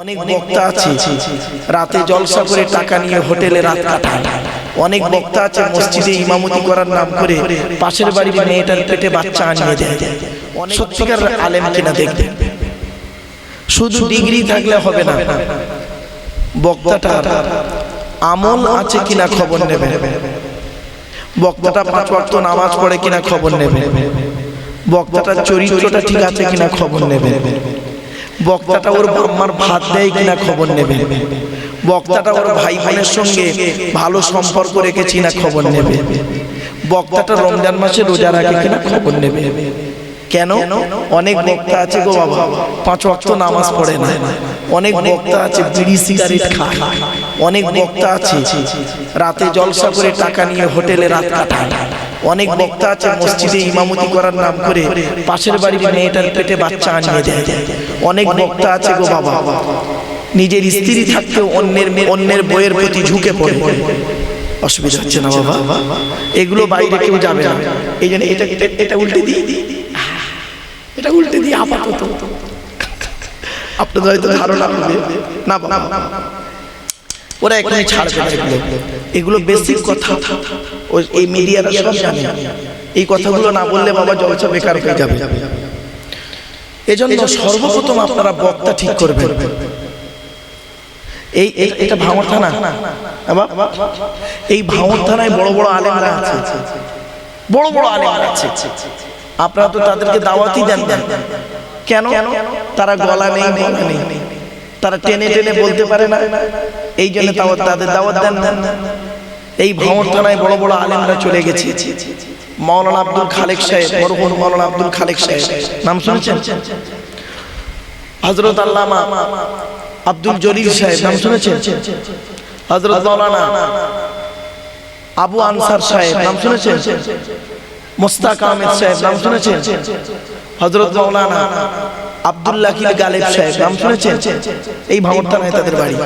অনেক বক্তা আছে। রাতে জলসা করে টাকা নিয়ে হোটেলে রাত কাটায়। অনেক বক্তা আছে মসজিদে ইমামতি করার নাম করে। পাশের বাড়ির মেয়েটার পেটে বাচ্চা আনিয়ে দেয়। সত্যিকার আলেম কিনা দেখবে শুধু ডিগ্রি থাকলে হবে না। বক্তাটার আমল আছে কিনা খবর নেবে। বক্তাটা পাঁচ ওয়াক্ত নামাজ পড়ে কিনা খবর নেবে। বক্তাটার চরিত্রটা ঠিক আছে কিনা খবর নেবে। বক্তাটা ওর ব্রহ্মার ভাত দেয় কিনা খবর নেবে। বক্তাটা ওর ভাই বোনের সঙ্গে ভালো সম্পর্ক রেখেছি না খবর নেবে। বক্তাটা রমজান মাসে রোজা রাখে কিনা খবর নেবে। কেন? অনেক বক্তা আছে গো বাবা। পাঁচ ওয়াক্ত নামাজ পড়ে না। অনেক বক্তা আছে বিড়ি সিগারেট খায়। অনেক বক্তা আছে রাতে জলসা করে টাকা নিয়ে হোটেলে রাত কাটায়। অনেক বক্তা আছে মসজিদে ইমামতি করার নাম করে পাশের বাড়ির মেয়েটার পেটে বাচ্চা আনিয়ে দেয়। অনেক বক্তা আছে গো বাবা। নিজের স্ত্রী থাকতেও অন্যের অন্যের বইয়ের প্রতি ঝুঁকে পড়ে। অসুবিধা হচ্ছে না বাবা। এগুলো বাইরে কেউ যাবে না। এই জন্য এটা এটা- উল্টে দিই এটা উল্টে দিই আপাতত। আপনাদের হয়তো ধারণা হবে। না বাবা ওরা এখানে ছাড়বে। এগুলো বেসিক কথা। ওই এই মিডিয়ারা সব জানে। এই কথাগুলো না বললে বাবা জলসা বেকার হয়ে যাবে। এজন্য সর্বপ্রথম আপনারা বক্তা ঠিক করবেন। এই এটা ভাঙর থানা। বাবা, এই ভাঙর থানায় বড় বড় আলেমরা আছে। বড় বড় আলেমরা আছে। আপনারা তো তাদেরকে দাওয়াতই দেন দেন কেন? তারা গলা নেই গলা নেই। তারা টেনে টেনে বলতে পারে না। এই জন্য দাওয়াত তাদের দাওয়াত দেন দেন এই ভাঙর থানায় বড় বড় আলেমরা চলে গেছে। মাওলানা আব্দুল খালেক সাহেব মরহুম মাওলানা আব্দুল খালেক সাহেব। নাম শুনেছেন? হজরত আল্লামা আব্দুল জলিল সাহেব। নাম শুনেছেন? হজরত মাওলানা আবু আনসার সাহেব। নাম শুনেছেন? মোস্তাক আহমেদ সাহেব, নাম শুনেছেন? হজরত মাওলানা আব্দুল্লাহ কিল গালেব সাহেব, নাম শুনেছেন? এই ভাঙরতানায় তাদের বাড়ি।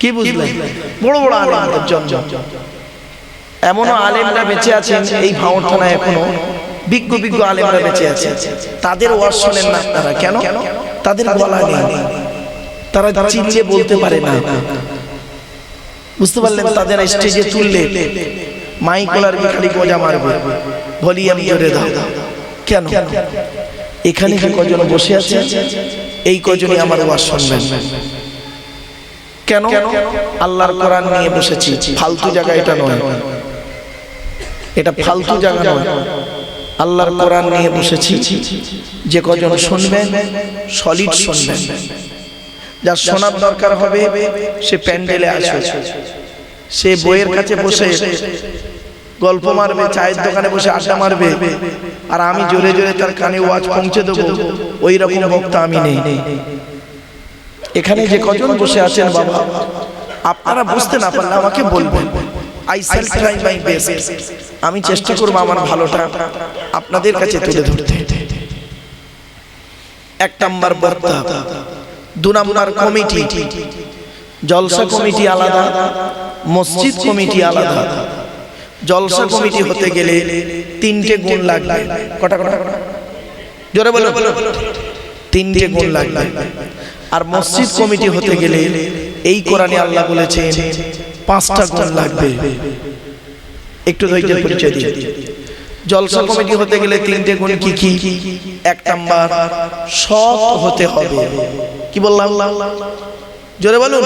কি বুঝলেন? বড় বড় আলেমদের জন্ম। এমনও আলেমরা বেঁচে আছেন, এই ভাঙর থানায় এখনও বিজ্ঞ বিজ্ঞ আলেমরা বেঁচে আছে। তাদের ওয়াজ শোনেন না আপনারা, কেন? তাদের গলা নেই। তারা চিল্লে বলতে পারে না। বুঝতে পারলেন, তাদের স্টেজে তুললে মাইকলার খালি গজা মারবে। ভলিউম জোরে দাও। কেন? এখানে যে কজন বসে আছে? এই কজনই আমার ওয়াজ শুনবেন। কেন? আল্লাহর কোরআন নিয়ে বসেছি। ফালতু জায়গা এটা নয়। এটা ফালতু জায়গা নয়। আল্লাহর কোরআন নিয়ে বসেছি। যে কজন শুনবেন সলিড শুনবেন। যার শোনার দরকার হবে সে প্যান্ডেলে আসবে। সে বইয়ের কাছে বসে গল্প মারবে চায়ের দোকানে বসে আড্ডা মারবে। আর আমি জোরে জোরে তার কানে ওয়াজ পৌঁছে দেবো। ওই রকম বক্তা আমি নেই। এখানে যে কজন বসে আছেন বাবা আপনারা বুঝতে না পারলে আমাকে বলবেন। I shall try my best আমি চেষ্টা করব আমার ভালোটা আপনাদের কাছে তুলে ধরতে। এক নাম্বার বক্তা দু নাম্বার কমিটি। জলসা কমিটি আলাদা মসজিদ কমিটি আলাদা। জলসা কমিটি হতে গেলে তিনটে গুণ লাগবে। কটা কটা জোরে বলো। তিনটে গুণ লাগবে। আর মসজিদ কমিটি হতে গেলে এই কোরআনে আল্লাহ বলেছেন পাঁচটা গুণ লাগবে। একটু ধৈর্যের পরিচয় দিই জলসা কমিটি হতে গেলে তিনটে গুণ কি কি? এক নাম্বার সৎ হতে হবে। কি বললাম? জোরে বলুন।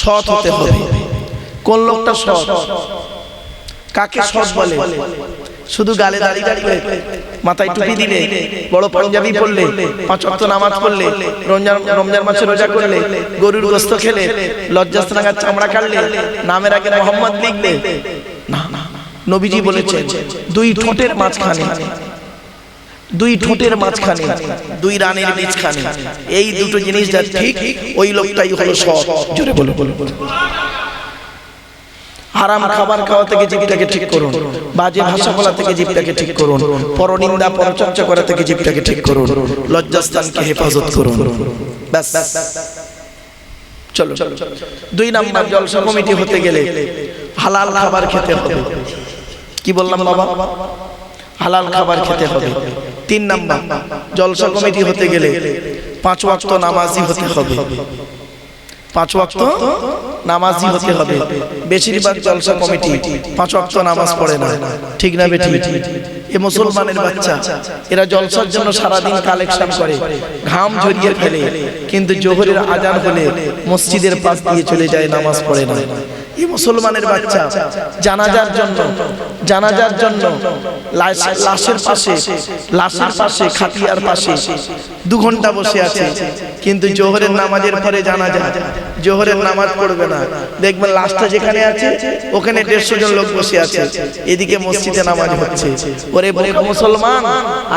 সৎ হতে হবে। কোন লোকটা সৎ? কাকে সৎ বলে? শুধু গালে দাঁড়িয়ে দাঁড়িয়ে মাথায় টুপি দিলে? বড় পাঞ্জাবি পড়লে পাঁচ অক্ত নামাজ পড়লে? রমজান রমজান মাসে রোজা করলে? গরুর গোস্ত খেলে? লজ্জাস্থানাগার চামড়া কাটলে? নামের আগে মোহাম্মদ লিখলে? না না নবীজি বলেছেন। দুই ঠোঁটের মাঝখানে। দুই ঠোঁটের মাঝখানে। দুই রানের মাঝখানে। এই দুটো জিনিস যা ঠিক ওই লোকটাই হলো সৎ। জোরে বলো বলো বলো। হারাম খাবার খাওয়া থেকে জীবটাকে ঠিক করুন। বাজে ভাষা বলা থেকে জীবটাকে ঠিক করুন। পরনিন্দা পরচর্চা করা থেকে জীবটাকে ঠিক করুন। লজ্জাস্থানকে হেফাজত করুন। ব্যাস। চলো। দুই নাম্বার জলসা কমিটি হতে গেলে হালাল খাবার খেতে হবে। কি বললাম বাবা? হালাল খাবার খেতে হবে। তিন নাম্বার জলসা কমিটি হতে গেলে পাঁচ ওয়াক্ত নামাজি হতে হবে। পাঁচ ওয়াক্ত নামাজি হতে হবে। বেশিরভাগ জলসা কমিটি পাঁচ ওয়াক্ত নামাজ পড়ে না। ঠিক না বেটি এ মুসলমানের বাচ্চা, এরা জলসার জন্য সারাদিন কালেকশন করে, ঘাম ঝরিয়ে ফেলে। কিন্তু জোহরের আজান হলে মসজিদের পাশ দিয়ে চলে যায়, নামাজ পড়ে না। এই মুসলমানের বাচ্চা জানাজার জন্য জানাজার জন্য লাশের পাশে লাশের পাশে খাটিয়ার পাশে দু ঘণ্টা বসে আছে। কিন্তু জোহরের নামাজের পরে জানাজা জোহরের নামাজ পড়বে না। দেখবেন লাশটা যেখানে আছে ওখানে দেড়শো জন লোক বসে আছে। এদিকে মসজিদে নামাজ হচ্ছে। ওরে বোকা মুসলমান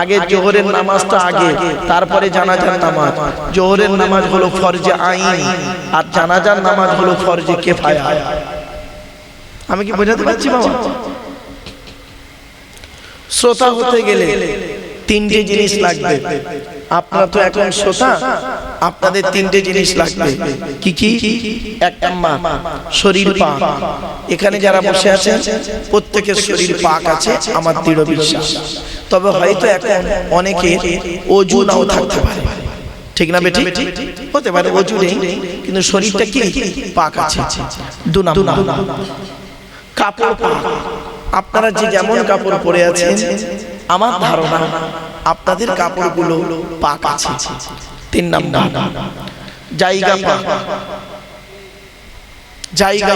আগে জোহরের নামাজটা আগে তারপরে জানাজার নামাজ। জোহরের নামাজ হলো ফরজে আইন আর জানাজার নামাজ হলো ফরজে কেফায়া আমি কি বোঝাতে পারছি বাবা? শ্রোতা হতে গেলে তিনটে জিনিস লাগবে। আপনারা তো এখন শ্রোতা আপনাদের তিনটে জিনিস লাগবে। কি কি? এক নাম্বার শরীর পাক। এখানে যারা বসে আছেন প্রত্যেকের শরীর পাক আছে আমার দৃঢ় বিশ্বাস। তবে হয়তো এখন অনেকে অজু নাও থাকতে পারে। ঠিক না বেটি হতে পারে অজু নেই কিন্তু শরীরটা কি? পাক আছে। দু নাম্বার আপনারা যে যেমন কাপড় পরে আছেন, আমার ধারণা আপনাদের কাপড়গুলো পাক আছে। তিন নাম্বার, জায়গা জায়গা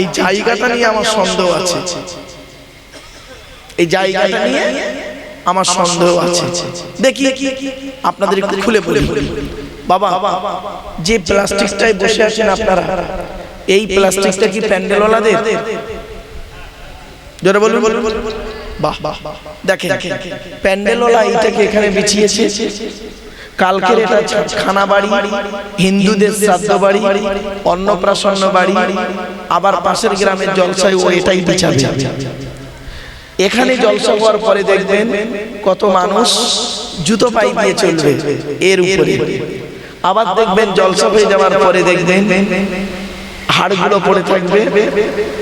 এই জায়গাটা নিয়ে আমার সন্দেহ আছে। এই জায়গাটা নিয়ে আমার সন্দেহ আছে। দেখি, আপনাদের একটু খুলে বলি। বাবা, যে প্লাস্টিকটায় বসে আছেন আপনারা, এই প্লাস্টিকটা কি প্যান্ডেলওয়ালাদের? জোরে বলুন। বাহ বাহ দেখেন প্যান্ডেলওয়ালা এইটাকে এখানে বিছিয়েছে। কালকের এটা খানা বাড়ি হিন্দুদের শ্রাদ্ধ বাড়ি অন্নপ্রাশন্ন বাড়ি আবার পাশের গ্রামের জলসায় ও এটাই বিছাবে। এখানে জলসা হওয়ার পরে দেখবেন কত মানুষ জুতো পাই দিয়ে চলবে এর উপরে। আবার দেখবেন জলসা হয়ে যাওয়ার পরে দেখবেন হাড়গুলো পড়ে থাকবে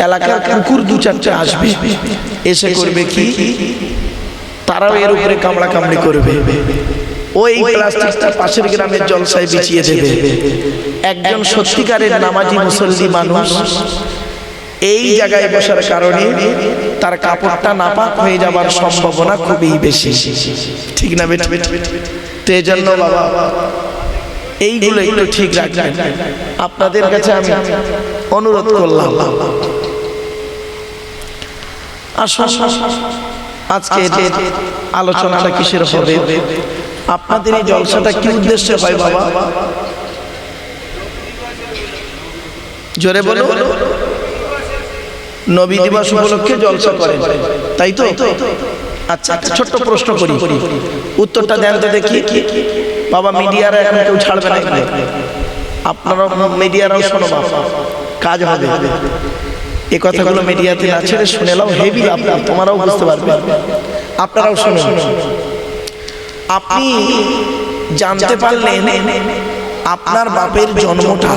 এলাকার কুকুর দু চারটে আসবে। এসে করবে কি? তারাও এর উপরে কামড়া কামড়ি করবে। ওই প্লাস্টিকটা পাশের গ্রামের জলসায় বিছিয়ে দেবে। একজন সত্যিকারের নামাজি মুসল্লি মানুষ। এই জায়গায় বসার কারণে তার কাপড়টা নাপাক হয়ে যাবার সম্ভাবনা খুবই বেশি। ঠিক না বেটা? তো এই বাবা। এইগুলো একটু ঠিক রাখবেন। আপনাদের কাছে আমি অনুরোধ করলাম। আজকে আলোচনাটা কিসের হবে? আপনাদের এই জলসাটা কি উদ্দেশ্যে হয় বাবা? জোরে বলো নবী দিবস উপলক্ষে জলসা করেন। তাই তো? আচ্ছা একটা ছোট্ট প্রশ্ন করি। উত্তরটা দেন তো দেখি। বাবা, মিডিয়ারা এখন কেউ ছাড়বে না আপনারা মিডিয়ারাও শোনো বাবা, কাজ হবে। এ কথাগুলো মিডিয়াতে না ছেড়ে শুনে নাও, হেভি আপনার তোমারাও বুঝতে পারবে। আপনারাও শুনুন। আপনি জানতে পারলেন আপনার বাপের জন্মটা।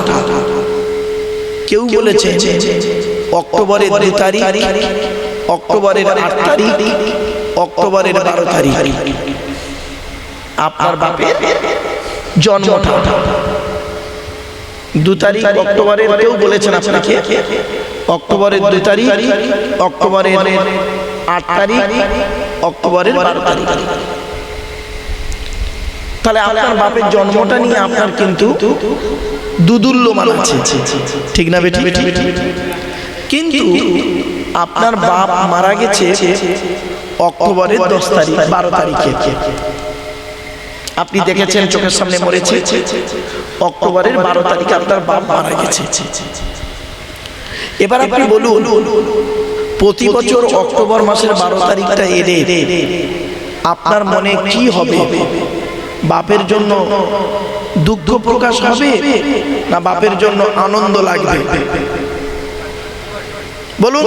কেউ বলেছে, অক্টোবরের দু তারিখ, অক্টোবরের আট তারিখ, অক্টোবরের বারো তারিখ। আপনার বাপের জন্মটা। দু তারিখ অক্টোবরের কেউ বলেছেন আপনাকে? অক্টোবরের দুই তারিখ অক্টোবরের আট তারিখ অক্টোবরের বারো তারিখ। তাহলে আপনার বাপের জন্মটা নিয়ে আপনার কিন্তু দুদুল্য মান আছে। ঠিক না বেটি? কিন্তু আপনার বাপ মারা গেছে অক্টোবরের দশ তারিখ। বারো তারিখে। আপনি দেখেছেন চোখের সামনে মরেছে? অক্টোবরের বারো তারিখে আপনার বাপ মারা গেছে। এবার আপনি বলুন প্রতি বছর অক্টোবর মাসের বারো তারিখটা এলে আপনার মনে কি হবে? বাপের জন্য দুঃখ প্রকাশ হবে? না বাপের জন্য আনন্দ লাগবে? বলুন।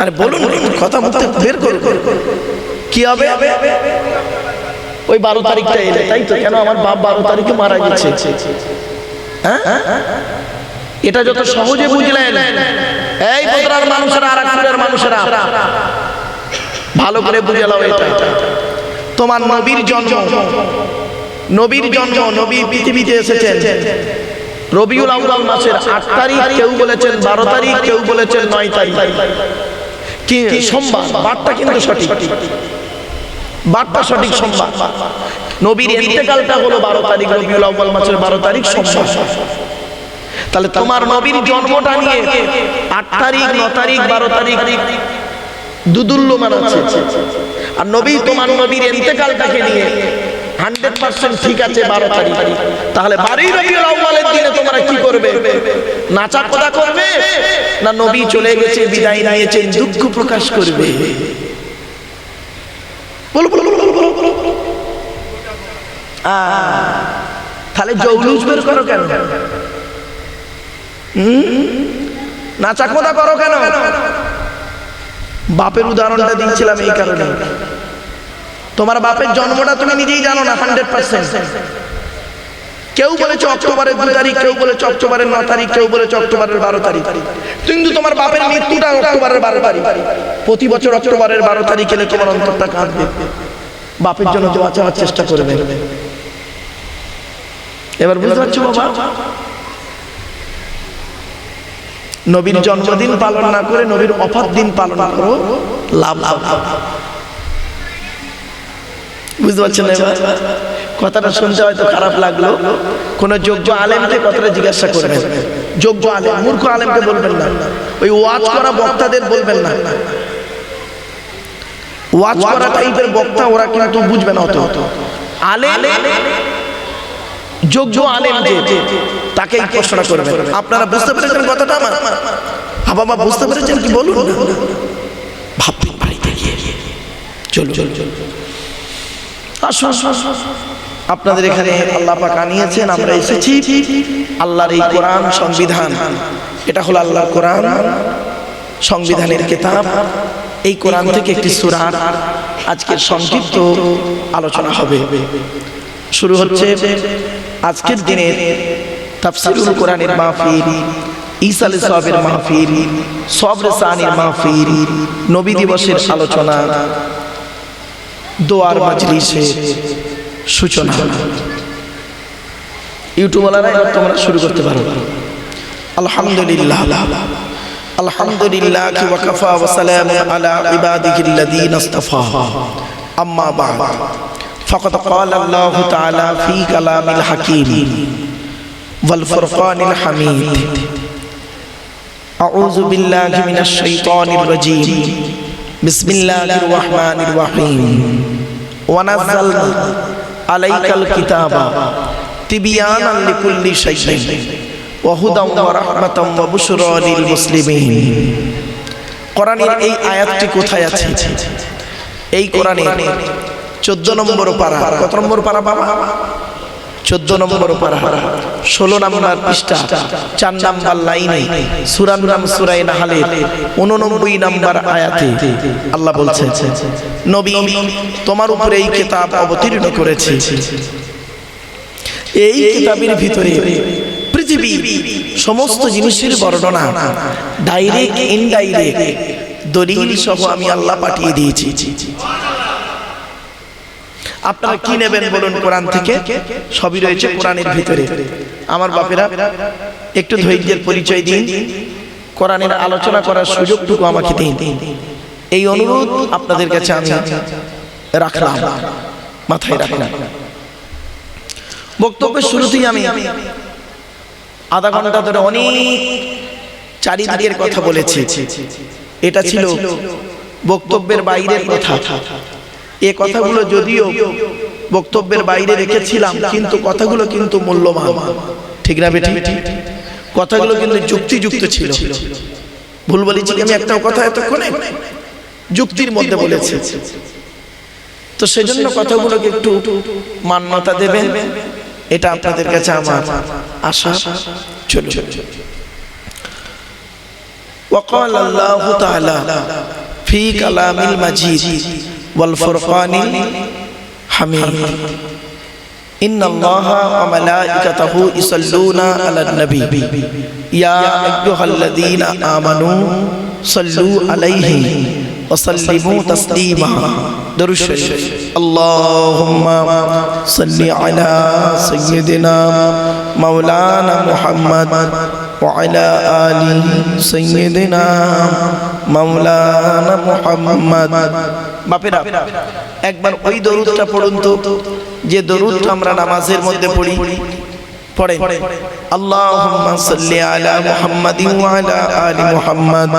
আরে বলুন কথা মতো বের করুন। কি হবে? ওই বারো তারিখটা এলে, তাই তো, কেন আমার বাপ বারো তারিখে মারা গেছে? হ্যাঁ? এটা যত সহজে বুঝলেন। এই বদরার মানুষেরা আর একপুরের মানুষেরা, ভালো করে বুঝে নাও এটা। তোমার নবীর জন্ম নবীর জন্ম নবী পৃথিবীতে এসেছেন। রবিউল আউয়াল মাসের আট তারিখ, কেউ বলেছেন বারো তারিখ, কেউ বলেছেন নয় তারিখ। কি সোমবার বারটা কিন্তু সঠিক। বারটা সঠিক সোমবার নবীর ইন্তেকালটা হলো বারো তারিখ রবিউল আউয়াল মাসের বারো তারিখ সোমবার তাহলে তোমার নবীর জন্মটা নিয়ে আট তারিখ ন তারিখ বারো তারিখ দুদুল্যমান আছে। আর নবী তোমার নবীর ইন্তেকালটাকে নিয়ে হান্ড্রেড পার্সেন্ট ঠিক আছে বারো তারিখ। তাহলে বারোই রবিউল আউয়ালের দিনে তোমরা কি করবে? নাচা কথা করবে? না নবী চলে গেছে বিদায় নিয়েছেন দুঃখ প্রকাশ করবে। বলো বলো বলো বলো বলো তাহলে জৌলুস বের করো কেন? নাচা কোদা করো কেন? বাপের উদাহরণটা দিয়েছিলাম এই কারণে। তোমার বাপের জন্মটা তুমি নিজেই জানো না হান্ড্রেড পার্সেন্ট কেউ বলেছে অক্টোবরের দু তারিখ কেউ বলেছে অক্টোবরের ন তারিখ কেউ বলেছে অক্টোবরের বারো তারিখ। কিন্তু তোমার বাপের মৃত্যুটা অক্টোবরের বারো তারিখ। প্রতি বছর অক্টোবরের বারো তারিখ এলে তোমার অন্তরটা কাঁদবে। বাপের জন্য দোয়া চাওয়ার চেষ্টা করবে। এবার বুঝতে পারছ বাবা? নবীর জন্মদিন পালন না করে নবীর অফাত দিন পালন না করো লাভ লাভ লাভ বুঝতে পারছেন না এবার? কথাটা শুনতে হয়তো খারাপ লাগল। কোনো যোগ্য আলেমকে কথাটা জিজ্ঞাসা করবেন। যোগ্য আলেম মূর্খ আলেমকে বলবেন না। ওই ওয়াজ করা বক্তাদের বলবেন না। ওয়াজ করা টাইপের বক্তা ওরা কিন্তু বুঝবে না অত। আলেম যোগ্য আলেম যে তাকে প্রশ্ন করবেন। আপনারা বুঝতে পেরেছেন কথাটা আমার? বাবা বুঝতে পেরেছেন কি বলুন? ভাববেন বাড়িতে গিয়ে চলো চলো চলো আসুন। আপনাদের এখানে আল্লাহ পাক আনিয়েছেন, আমরা এসেছি আল্লাহর এই কোরআন সংবিধান। এটা হলো আল্লাহর কোরআন সংবিধানের কেতাব। এই কোরআন থেকে একটি সুরার আজকের সংক্ষিপ্ত আলোচনা হবে। শুরু হচ্ছে আজকের দিনের তাফসিরুল কোরআনের মাহফিল আলাইহিস সালামের মাহফিল, সবরে সানির মাহফিল, নবী দিবসের আলোচনা, দোয়ার মাজলিসের সূচনা ইউটিউবওয়ালারা এবার তোমরা শুরু করতে পারো আলহামদুলিল্লাহ আলহামদুলিল্লাহ ওয়া কাফা ওয়া সালামুন আলা ইবাদিহিল্লাযীনা ইসতাফা আম্মা বা'দ فقد قال الله تعالى في كلام الحكيم والفرقان الحميد أعوذ بالله من الشيطان الرجيم بسم الله الرحمن الرحيم ونزلنا আলাইকাল কিতাবা তিবিয়ানান লিকুল্লি শাইইন ওয়া হুদাম ওয়া রাহমাতাম ওয়া বুশরা লিল মুসলিমিন। কোরআনের এই আয়াতটি কোথায় আছে? এই কোরআনের 14 নম্বর পারা। কত নম্বর পারা বাবা? চোদ্দ নম্বর ষোলো নম্বর পৃষ্ঠা, চার নাম্বার লাইনে সুরান নাম সুরাই নাহালের উননব্বই নাম্বার আয়াতে আল্লাহ বলছে নবী, তোমার উপরে এই কিতাব অবতীর্ণ করেছে। এই কিতাবের ভিতরে পৃথিবী সমস্ত জিনিসের বর্ণনা ডাইরেক্ট ইনডাইরেক্ট দলিল সহ আমি আল্লাহ পাঠিয়ে দিয়েছি। আপনারা কি নেবেন বলুন কোরআন থেকে? সবই রয়েছে কোরআনের ভিতরে। আমার বাপেরা একটু ধৈর্যের পরিচয় দিন। কোরআনের আলোচনা করার সুযোগটুকু আমাকে দিন। এই অনুরোধ আপনাদের কাছে আমি রাখলাম। মাথায় রাখলাম। বক্তব্যের শুরুতেই আমি আধা ঘণ্টা ধরে অনেক চারিদিকের কথা বলেছি। এটা ছিল বক্তব্যের বাইরের কথা। এ কথাগুলো যদিও বক্তব্যের বাইরে রেখেছিলাম কিন্তু কথাগুলো কিন্তু মূল্যবান ঠিক না বেটি কথাগুলো কিন্তু যুক্তিযুক্ত ছিল ভুল বলেছি কি আমি একটাও কথা এতক্ষণে যুক্তির মধ্যে বলেছি তো সেজন্য কথাগুলোকে একটু মান্যতা দেবেন এটা আপনাদের কাছে আমার আশা চলো وقال الله تعالى في كلام المجيد والفرقان الحميد. إن الله وملائكته يصلون على النبي. يا أيها الذين آمنوا صلوا عليه وسلموا تسليما. شريف اللهم صل على سيدنا مولانا محمد وعلى آل سيدنا مولانا محمد বাপেরা একবার ওই দরুদটা পড়ুন তো যে দরুদটা আমরা নামাজের মধ্যে পড়ি পড়ে আল্লাহুম্মা সাল্লি আলা মুহাম্মাদিন ওয়া আলা আলি মুহাম্মাদ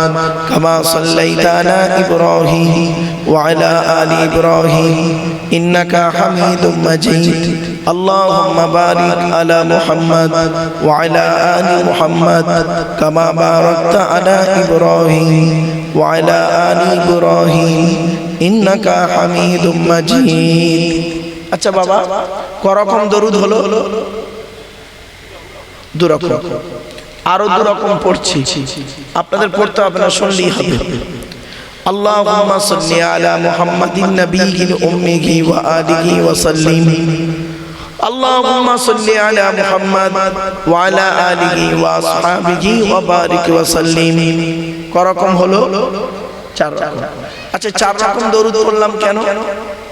কামা সাল্লাইতা আলা ইব্রাহিম ওয়া আলা আলি ইব্রাহিম ইন্নাকা হামিদুম মাজিদ اللهم بارك على محمد وعلى آل محمد كما باركت على إبراهيم وعلى آل إبراهيم إنك حميد مجيد আচ্ছা বাবা করকম দরুদ হলো দুরকম আরো দুরকম পড়ছি আপনাদের পড়তে হবে না শুনলেই হবে اللهم صل على محمد النبي الأمي وآله وسلم اللهم صل على محمد وعلى آله وأصحابه وبارك وسلم করকম হলো চার রকম আচ্ছা চার রকম দরুদ পড়লাম কেন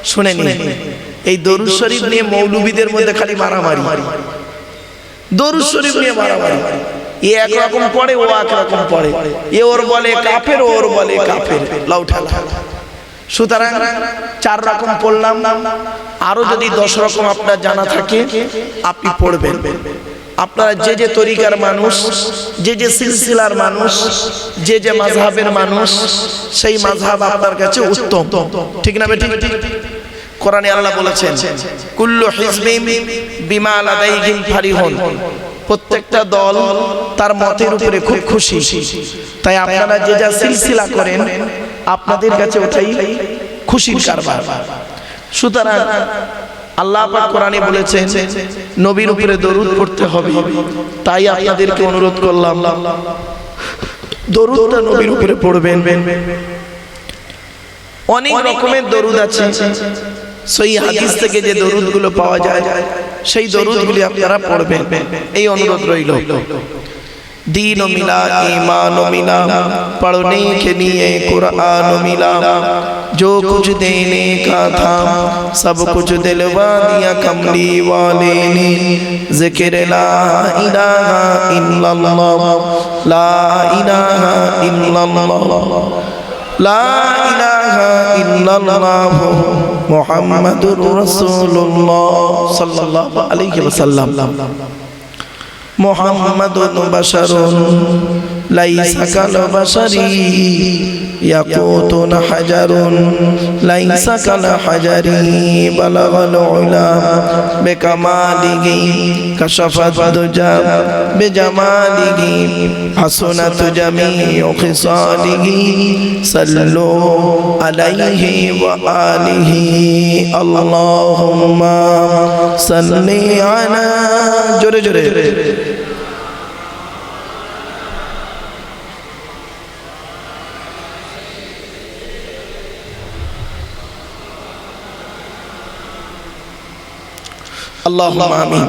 শুনে নিন এই দরুদ শরীফ নিয়ে মৌলবীদের মধ্যে খালি মারামারি দরুদ শরীফ নিয়ে মারামারি এ একরকম পড়ে ও একরকম পড়ে এ ওর বলে কাফের ও ওর বলে কাফের লাউঠা সুতরাং চার রকম পড়লাম। আরও যদি দশ রকম আপনার জানা থাকে আপনি পড়বেন। আপনারা যে যে তরিকার মানুষ যে যে সিলসিলার মানুষ যে যে মাঝহাবের মানুষ সেই মাঝহাব আপনার কাছে উত্তম। ঠিক না বেটি? কোরআনে আল্লাহ বলেছেন কুল্লু হিজবিম বিমা লাদাইহিম ফারিহুন। প্রত্যেকটা দল তার মতের উপরে খুব খুশি। তাই আপনারা যে যা সিলসিলা করেন আপনাদের কাছে ওটাই খুশির কারবার। সুতরাং আল্লাহ পাক কোরআনে বলেছেন নবীর উপরে দরুদ পড়তে হবে। তাই আপনাদেরকে অনুরোধ করলাম দরুদটা নবীর উপরে পড়বেন। অনেক রকমের দরুদ আছে। সেই হাদিস থেকে যে দরুদগুলো পাওয়া যায় সেই দরুদগুলি আপনারা পড়বেন। এই অনুরোধ রইল। दीन मिला ईमान मिला पढ़ने के लिए कुरान मिला जो कुछ देने का था सब कुछ दिलवा दिया कमली वाले ने जिक्र ला इलाहा इल्लल्लाह ला इलाहा इल्लल्लाह لا إله إلا الله محمد رسول الله صلى الله عليه وسلم محمد بشر ليس كالبشر يقوت حجر ليس كالحجر بلغ العلا بكماله كشف الدجى بجماله حسنت جميع خصاله صلوا عليه وآله اللهم صل على جري جري اللهم آمين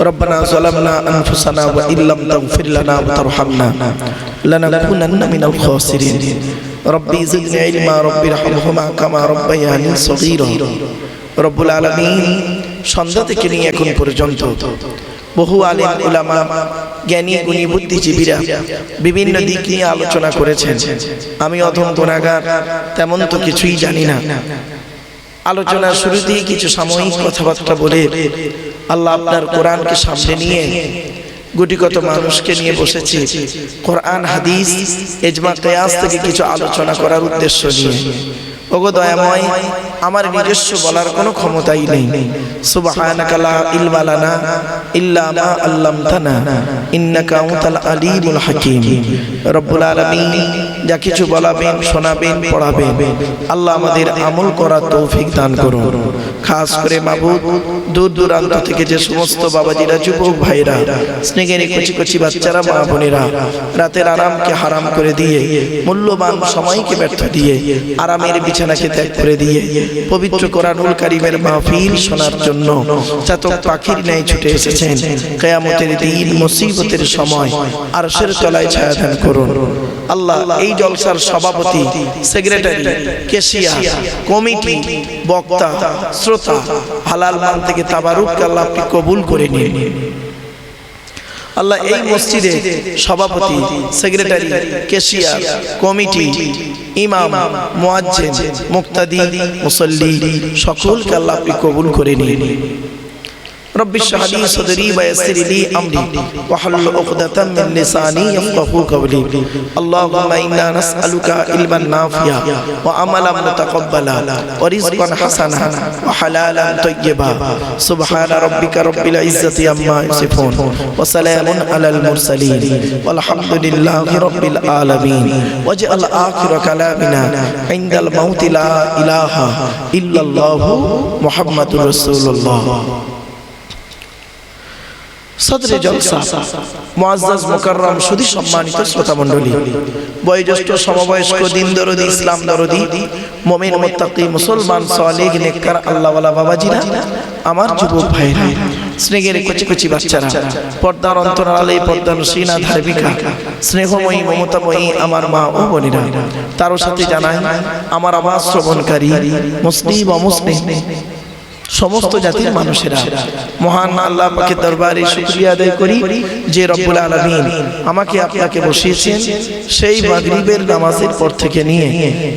ربنا ظلمنا أنفسنا وإن لم تغفر لنا وترحمنا لنكونن من الخاسرين ربي زدني علما ربي ارحمهما كما ربياني صغيرا رب العالمين সন্ধ্যা থেকে নিয়ে এখন পর্যন্ত বহু আলেম উলামা জ্ঞানী গুণী বুদ্ধিজীবীরা বিভিন্ন দিক নিয়ে আলোচনা করেছেন আমি অধম গুণাগার তেমন তো কিছুই জানি না আলোচনার শুরুতেই কিছু সাময়িক কথাবার্তা বলে আল্লাহ আপনার কোরআনকে সামনে নিয়ে গুটিগত মানুষকে নিয়ে বসেছি কোরআন হাদিস এজমা কেয়াস থেকে কিছু আলোচনা করার উদ্দেশ্য নিয়ে। ওগো দয়াময় আমার নিজস্ব বলার কোনো ক্ষমতাই নেই। সুবহানাকা লা ইলমা লানা ইল্লা মা আল্লামতানা। ইন্নাকা আনতাল আলিমুল হাকীম। রব্বুল আলামিন যা কিছু বলাবেন, শোনাবেন, পড়াবেন। আল্লাহ আমাদের আমল করার তৌফিক দান করুন। খাস করে মাবুদ, দূর দূরান্ত থেকে যে সমস্ত বাবাজিরা, যুবক ভাইরা, স্নেহের কচি কচি বাচ্চারা, মা বোনেরা, রাতের আরামকে হারাম করে দিয়ে, মূল্যবান সময়কে ব্যর্থ দিয়ে, আরামের বিছানাকে ত্যাগ করে দিয়ে, পবিত্র কোরআনুল কারিমের মাহফিল শোনার জন্য চাতক পাখির ন্যায় ছুটে এসেছেন। কেয়ামতের দিন মুসিবতের সময় আর সের তলায় ছায়া দান করুন। আল্লাহ এই এই জলসার সভাপতি সেক্রেটারি কেশিয়া, কমিটি, বক্তা, শ্রোতা, হালাল মান থেকে তাবারুক আল্লাহ আপনি কবুল করে নিন। আল্লাহ এই মসজিদে সভাপতি সেক্রেটারি কেশিয়ার কমিটি, ইমাম, মুয়াজ্জিন, মুক্তাদি, মুসল্লি সকলকে আল্লাহ আপনি কবুল করে নিন। رب اشرح لي صدري ويسر لي أمري. واحلل عقدة من لساني يفقهوا قولي. اللهم إنا نسألك علما نافعا وعملا متقبلا ورزقا حسنا وحلالا طيبا. سبحان ربك رب العزة عما يصفون وسلام على المرسلين. والحمد لله رب العالمين. واجعل اخر كلامنا عند الموت لا إله إلا الله محمد رسول الله. সদরে জলসা মুআজ্জাজ মুকাররম সুধী সম্মানিত শ্রোতা মণ্ডলী বয়োজ্যেষ্ঠ সমবয়স্ক দিন দরদি ইসলাম দরদি মুমিন মুত্তাকি মুসলমান সালেহ নেককার আল্লাহওয়ালা বাবাজিরা আমার যুবক ভাইরা স্নেহের কচি কচি বাচ্চারা পর্দার অন্তরালে পর্দার সিনা ধার্মিকা স্নেহময়ী মমতাময়ী আমার মা ও বোনেরা তারও সাথে জানাই আমার আওয়াজ শ্রবণকারী মুসলিম অমুসলিম সমস্ত জাতির মানুষেরা। মহান আল্লাহ পাকে দরবারে শুকরিয়া আদায় করি যে রব্বুল আলামিন আমাকে আপনাকে বসিয়েছেন সেই মাগরিবের নামাজের পর থেকে নিয়ে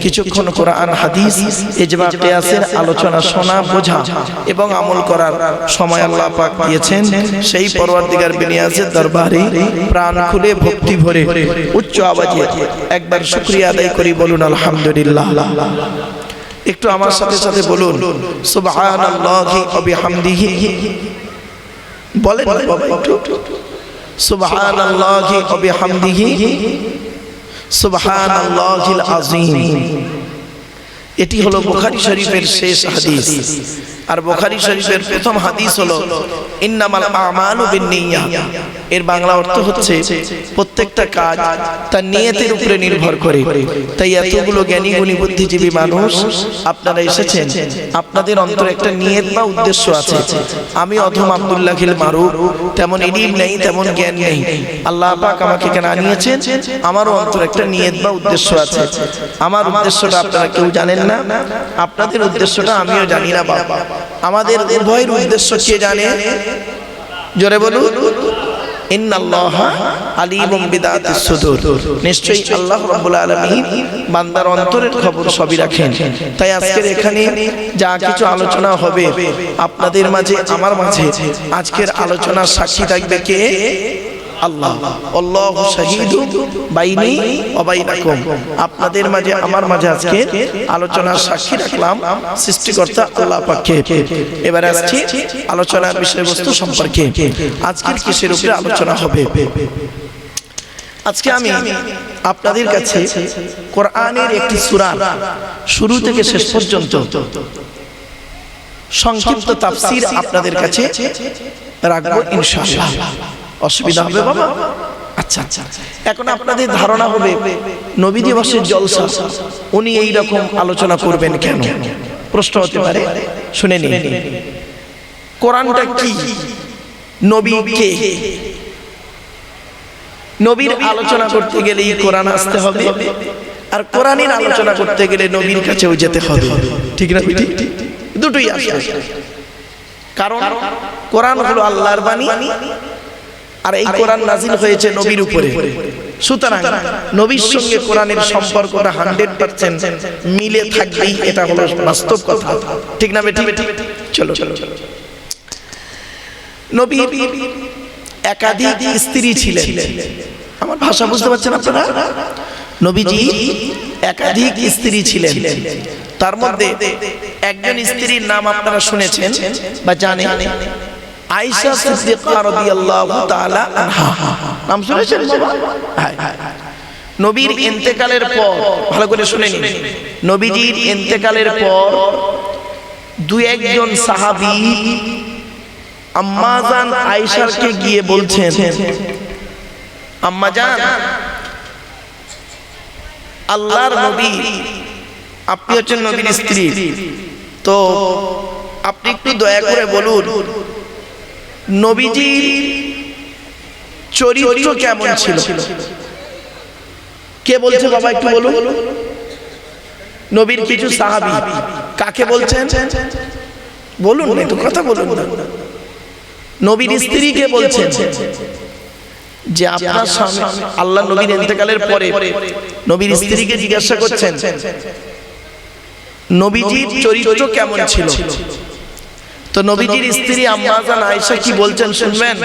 কিছুক্ষণ কোরআন হাদিস ইজমা কিয়াসের আলোচনা শোনা বোঝা এবং আমল করার সময় আল্লাহ পাক দিয়েছেন। সেই পরওয়ারদিগার বিনিয়াজের দরবারে প্রাণ খুলে ভক্তি ভরে উচ্চ আওয়াজে একবার শুক্রিয়া আদায় করি বলুন আলহামদুলিল্লাহ। একটু আমার সাথে সাথে বলুন। সুবহানাল্লাহি ওয়া বিহামদিহি। বলেন না বাবা একটু। সুবহানাল্লাহি ওয়া বিহামদিহি। সুবহানাল্লাহিল আযীম। এটি হলো বুখারী শরীফের শেষ হাদিস। আর বুখারী শরীফের প্রথম হাদিস হলো ইন্নামাল আমালু বিন্নিয়াহ এর বাংলা অর্থ হচ্ছে প্রত্যেকটা কাজ তার নিয়তের উপরে নির্ভর করে। তাই এতগুলো জ্ঞানী গুণী বুদ্ধিজীবী মানুষ, আপনারা এসেছেন। আপনাদের অন্তরে একটা নিয়ত বা উদ্দেশ্য আছে। আমি অধম আব্দুল্লাহ খিল মারুফ, তেমন ইলিম নেই, তেমন জ্ঞান নেই। আল্লাহ পাক আমাকে কেন আনিয়েছেন? আমারও অন্তরে একটা নিয়ত বা উদ্দেশ্য আছে। আমার উদ্দেশ্যটা আপনারা কেউ জানেন না। আপনাদের উদ্দেশ্যটা আমিও জানি না বাবা। আমাদের উভয়ের উদ্দেশ্য কে জানে? জোরে বলুন। নিশ্চয়ই আল্লাহ অন্তরের খবর সবই রাখেন। তাই এখানে যা কিছু আলোচনা হবে আপনাদের মাঝে, আমার মাঝে, আজকের আলোচনার সাক্ষী থাকবে কে? আল্লাহ। আল্লাহ শাহিদু বাইনি অবাইনাকুম আপনাদের মাঝে, আমার মাঝে আজকে আলোচনার সাক্ষী রাখলাম সৃষ্টিকর্তা আল্লাহ পাককে। এবার আসছি আলোচনার বিষয়বস্তু সম্পর্কে। আজকের কিসের উপরে আলোচনা হবে? আজকে আমি আপনাদের কাছে কোরআনের একটি সূরা শুরু থেকে শেষ পর্যন্ত সংক্ষিপ্ত তাফসীর আপনাদের কাছে রাখব ইনশাআল্লাহ। অসুবিধা হবে বাবা? আচ্ছা আচ্ছা এখন আপনাদের ধারণা হবে নবী দিবসের জলসা উনি এই রকম আলোচনা করবেন কেন? প্রশ্ন হতে পারে? শুনে নিন। কোরআনটা কি? নবী কে? নবীর আলোচনা করতে গেলে কোরআন আসতে হবে। আর কোরআনের আলোচনা করতে গেলে নবীর কাছেও যেতে হবে। ঠিক না দুটোই আসবে। কারণ কোরআন হলো আল্লাহর বাণী। আর এই কোরআন নাজিল হয়েছে নবীর উপরে। সুতরাং নবীর সঙ্গে কোরআনের সম্পর্কটা হান্ড্রেড পার্সেন্ট মিলে থাকবেই এটা হলো বাস্তব কথা। ঠিক না বেটি চলো চলো চলো। নবী একাধিক স্ত্রী ছিলেন। আমার ভাষা বুঝতে পারছেন আপনারা? নবীজি একাধিক স্ত্রী ছিলেন। তার মধ্যে একজন স্ত্রীর নাম আপনারা শুনেছেন বা জানেন। আয়েশা সিদ্দিকা রাদিয়াল্লাহু তাআলা আনহা। নাম শুনেছেন বাবা? নবীর ইন্তেকালের পর, ভালো করে শুনে নিন। নবীজির ইন্তেকালের পর দু একজন সাহাবী আম্মাজান আয়েশাকে গিয়ে বলছেন আম্মাজান আল্লাহর নবী, আপনি হচ্ছেন নবীর স্ত্রী। তো আপনি একটু দয়া করে বলুন নবীজির চরিত্র কেমন ছিল? কে বলছে বাবা একটু বলুন? নবীর কিছু সাহাবি। কাকে বলছেন? বলুন একটু কথা বলুন। নবীর স্ত্রীকে বলছেন? যে আপনার স্বামী আল্লাহ নবীর ইন্তেকালের পরে নবীর স্ত্রীকে জিজ্ঞাসা করছেন নবীজির চরিত্র কেমন ছিল? তো নবীজির স্ত্রী আম্মাজান আয়েশা কি বলছেন শুনবেন?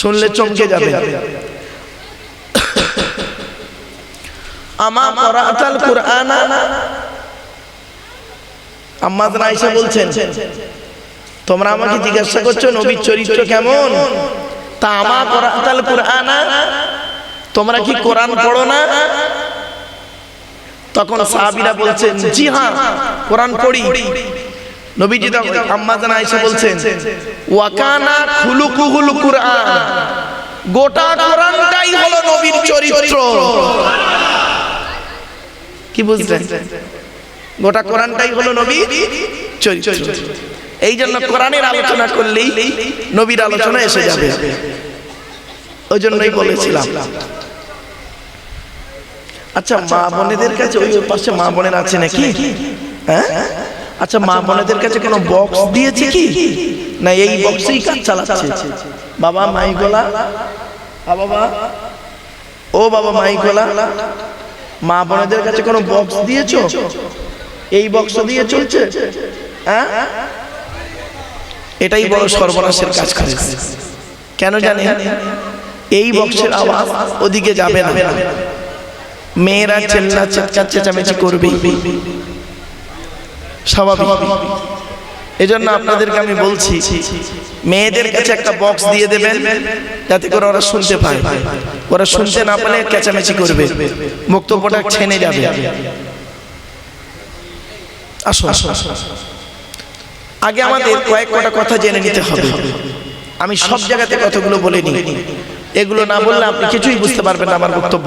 শুনলে চমকে যাবে। আমা করাতাল কুরআনা। আম্মাজান আয়েশা বলছেন, তোমরা আমাকে জিজ্ঞাসা করছ নবীর চরিত্র কেমন? তা আমা করাতাল কুরআনা, তোমরা কি কোরআন পড়ো না? তখন সাহাবীরা বলছেন, জি হ্যাঁ কোরআন পড়ি। নবীজি আম্মা জান আয়েশা বলছেন ওয়াকানা খুলুকুহুল কুরআন। গোটা কোরআনটাই হলো নবীর চরিত্র। কি বুঝলেন? গোটা কোরআনটাই হলো নবীর চরিত্র। এই জন্য কোরআনের আলোচনা করলেই নবীর আলোচনা এসে যাবে। ওই জন্যই বলেছিলাম। আচ্ছা মা বোনেদের কাছে ওই ওই পাশে মা বোনের আছে নাকি? হ্যাঁ? আচ্ছা মা বোনেদের কাছে কোনো বক্স দিয়েছে কি? না এই বক্সেই কাজ চালাচ্ছে। বাবা মাইকোলা আ বাবা। ও বাবা মাইকোলা মা বোনেদের কাছে কোনো বক্স দিয়েছ? এই বক্স দিয়ে চলছে? হ্যাঁ? এটাই বড় সর্বনাশের কাজ করে। কেন জানেন? এই বক্সের আওয়াজ ওদিকে যাবে না। মেয়েরা চেল্লা চিৎকার চেঁচামেচি করবে। স্বাভাবিক। এজন্য আপনাদেরকে আমি বলছি মেয়েদের কাছে একটা বক্স দিয়ে দেবেন যাতে করে ওরা শুনতে পায়। ওরা শুনতে না পেলে চেঁচামেচি করবে। বক্তব্যটা ছেনে যাবে। আসো আসো। আগে আমাদের কয়েক কটা কথা জেনে নিতে হবে। আমি সব জায়গাতে কথাগুলো বলে নি এগুলো না বললে আপনি কিছুই বুঝতে পারবেন না আমার বক্তব্য।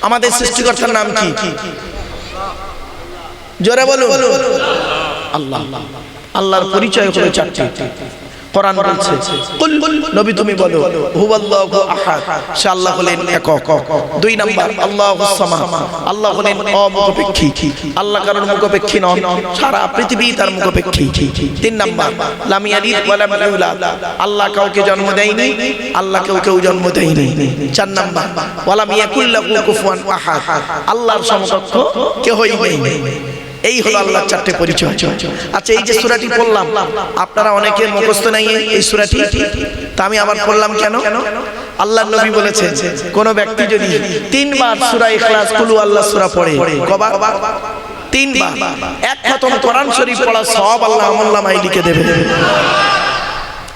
আমাদের সৃষ্টিকর্তার নাম কি? জোরে বলো আল্লাহ। আল্লাহর পরিচয় হলো চারটি। কোরআন বলছে, কুল নবী তুমি বলো, হুয়াল্লাহু আহাদ। সে আল্লাহ হলেন একক, দুই নাম্বার আল্লাহুস সামাদ। আল্লাহ হলেন অমুখপেক্ষী, আল্লাহ কারোর মুখপেক্ষী নন, সারা পৃথিবী তার মুখপেক্ষী। তিন নাম্বার, লাম ইয়ালিদ ওয়া ইউলাদ। আল্লাহ কাউকে জন্ম দেয়নি, আল্লাহ কেউ কেউ জন্ম দেয়নি। চার নাম্বার, ওয়া লাম ইয়াকুল লাহু কুফুয়ান আহাদ। আল্লাহর সমকক্ষ কেউই নেই। এই হলো আল্লাহর চারটে পরিচয়। আচ্ছা এই যে সূরাটি পড়লাম আপনারা অনেকের মুখস্থ নাই এই সূরাটি? তা আমি আবার পড়লাম কেন? আল্লাহর নবী বলেছেন কোন ব্যক্তি যদি তিনবার সূরা ইখলাস কুলু আল্লাহ সূরা পড়ে। কবার? তিনবার। এক খতম কোরআন শরীফ পড়া সব আল্লাহ আমল্লামাই লিখে দেবে।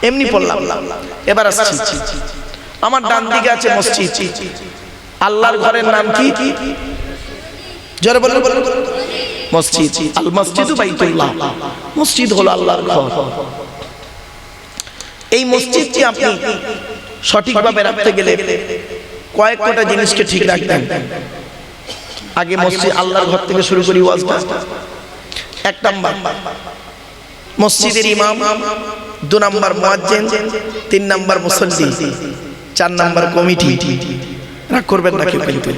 এমনি পড়লাম। এবার আসছি। আমার ডান দিকে আছে মসজিদ। আল্লাহর ঘরের নাম কি? জোরে বলুন বলুন। মসজিদ, আল মসজিদু বাইতুল্লাহ। মসজিদ হলো আল্লাহর ঘর। এই মসজিদটি আপনি সঠিকভাবে রাখতে গেলে কয়েক কটা জিনিসকে ঠিক রাখবেন। আগে মসজিদ আল্লাহর ঘর থেকে শুরু করি ওয়াজটা এক নাম্বার, মসজিদের ইমাম, দু নাম্বার মুয়াজ্জিন, তিন নাম্বার মুসল্লি, চার নাম্বার কমিটি। রাগ করবেন না কেউ কিন্তু।